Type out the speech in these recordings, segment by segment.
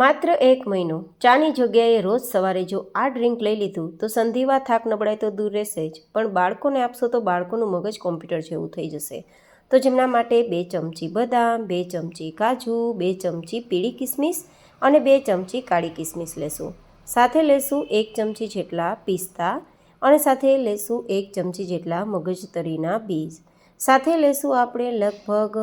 માત્ર એક મહિનો. ચાની જગ્યાએ રોજ સવારે જો આ ડ્રિંક લઈ લીધું, તો સંધિવા થાક નબળાઈ તો દૂર રહેશે જ. પણ બાળકોને આપશો તો બાળકોનું મગજ કોમ્પ્યુટર જેવું થઈ જશે. તો જેમના માટે બે ચમચી બદામ, બે ચમચી કાજુ, બે ચમચી પીળી કિસમિસ અને બે ચમચી કાળી કિસમિસ લેશું. સાથે લેશું એક ચમચી જેટલા પિસ્તા અને સાથે લેશું એક ચમચી જેટલા મગજતરીના બીજ. સાથે લેશું આપણે લગભગ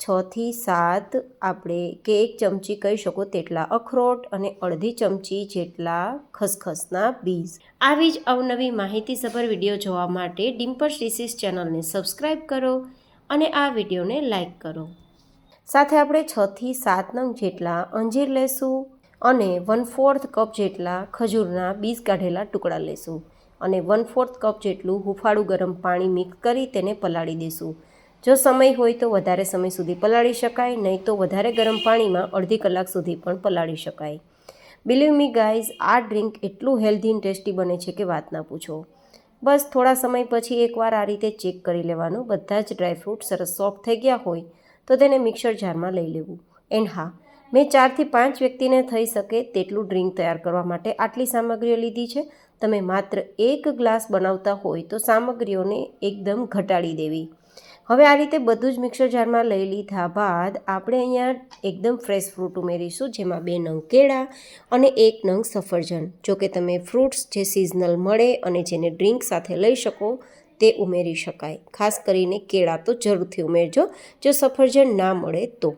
છથી સાત આપણે કે એક ચમચી કહી શકો તેટલા અખરોટ અને અડધી ચમચી જેટલા ખસખસના બીજ. આવી જ અવનવી માહિતીસભર વીડિયો જોવા માટે ડિમ્પલ્સ ડિસીઝ ચેનલને સબસ્ક્રાઈબ કરો અને આ વિડીયોને લાઈક કરો. સાથે આપણે છથી સાત નંગ જેટલા અંજીર લેશું અને વન ફોર્થ કપ જેટલા ખજૂરના બીજ કાઢેલા ટુકડા લેશું અને વન ફોર્થ કપ જેટલું હુફાળું ગરમ પાણી મિક્સ કરી તેને પલાળી દેશું. જો સમય હોય તો વધારે સમય સુધી પલાળી શકાય, નહીં તો વધારે ગરમ પાણીમાં અડધી કલાક સુધી પણ પલાળી શકાય. બિલીવ મી ગાઈઝ આ ડ્રિંક એટલું હેલ્ધી એન્ડ ટેસ્ટી બને છે કે વાત ના પૂછો. બસ થોડા સમય પછી એકવાર આ રીતે ચેક કરી લેવાનું. બધા જ ડ્રાયફ્રૂટ સરસ સોફ્ટ થઈ ગયા હોય તો તેને મિક્સર જારમાં લઈ લેવું. એન્ડ હા, મેં ચારથી પાંચ વ્યક્તિને થઈ શકે તેટલું ડ્રિંક તૈયાર કરવા માટે આટલી સામગ્રીઓ લીધી છે. તમે માત્ર એક ગ્લાસ બનાવતા હોય તો સામગ્રીઓને એકદમ ઘટાડી દેવી. હવે આ રીતે બધું જ મિક્સર જારમાં લઈ લીધા બાદ આપણે અહીંયા એકદમ ફ્રેશ ફ્રૂટ ઉમેરીશું, જેમાં બે નંગ કેળા અને એક નંગ સફરજન. જો કે તમે ફ્રૂટ્સ જે સિઝનલ મળે અને જેને ડ્રિંક સાથે લઈ શકો, તે ઉમેરી શકાય. ખાસ કરીને કેળા તો જરૂરથી ઉમેરજો, જો સફરજન ના મળે તો.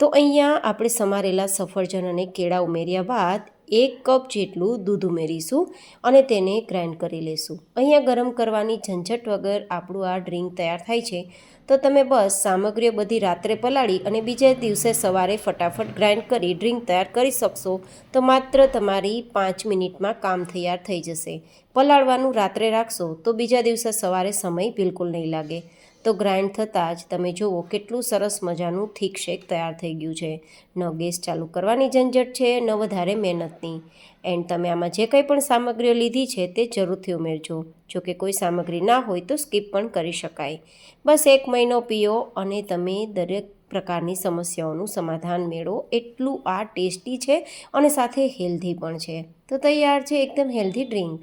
તો અહીંયા આપણે સમારેલા સફરજન અને કેળા ઉમેર્યા બાદ એક કપ જેટલું દૂધ ઉમેરીશું અને તેને ગ્રાઇન્ડ કરી લેશું. અહીંયા ગરમ કરવાની ઝંઝટ વગર આપણું આ ડ્રિંક તૈયાર થાય છે. તો તમે બસ સામગ્રીઓ બધી રાત્રે પલાળી અને બીજા દિવસે સવારે ફટાફટ ગ્રાઇન્ડ કરી ડ્રિંક તૈયાર કરી શકશો. તો માત્ર તમારી પાંચ મિનિટમાં કામ તૈયાર થઈ જશે. પલાળવાનું રાત્રે રાખશો તો બીજા દિવસે સવારે સમય બિલકુલ નહીં લાગે. તો ગ્રાઇન્ડ થતાં જ તમે જુઓ કેટલું સરસ મજાનું થીક શેક તૈયાર થઈ ગયું છે. ન ગેસ ચાલુ કરવાની ઝંઝટ છે, ન વધારે મહેનતની. એન્ડ તમે આમાં જે કંઈ પણ સામગ્રીઓ લીધી છે તે જરૂરથી ઉમેરજો. જો કે કોઈ સામગ્રી ના હોય તો સ્કીપ પણ કરી શકાય. બસ એક મહિનો પીઓ અને તમે દરેક પ્રકારની સમસ્યાઓનું સમાધાન મેળવો. એટલું આ ટેસ્ટી છે અને સાથે હેલ્ધી પણ છે. તો તૈયાર છે એકદમ હેલ્ધી ડ્રિંક.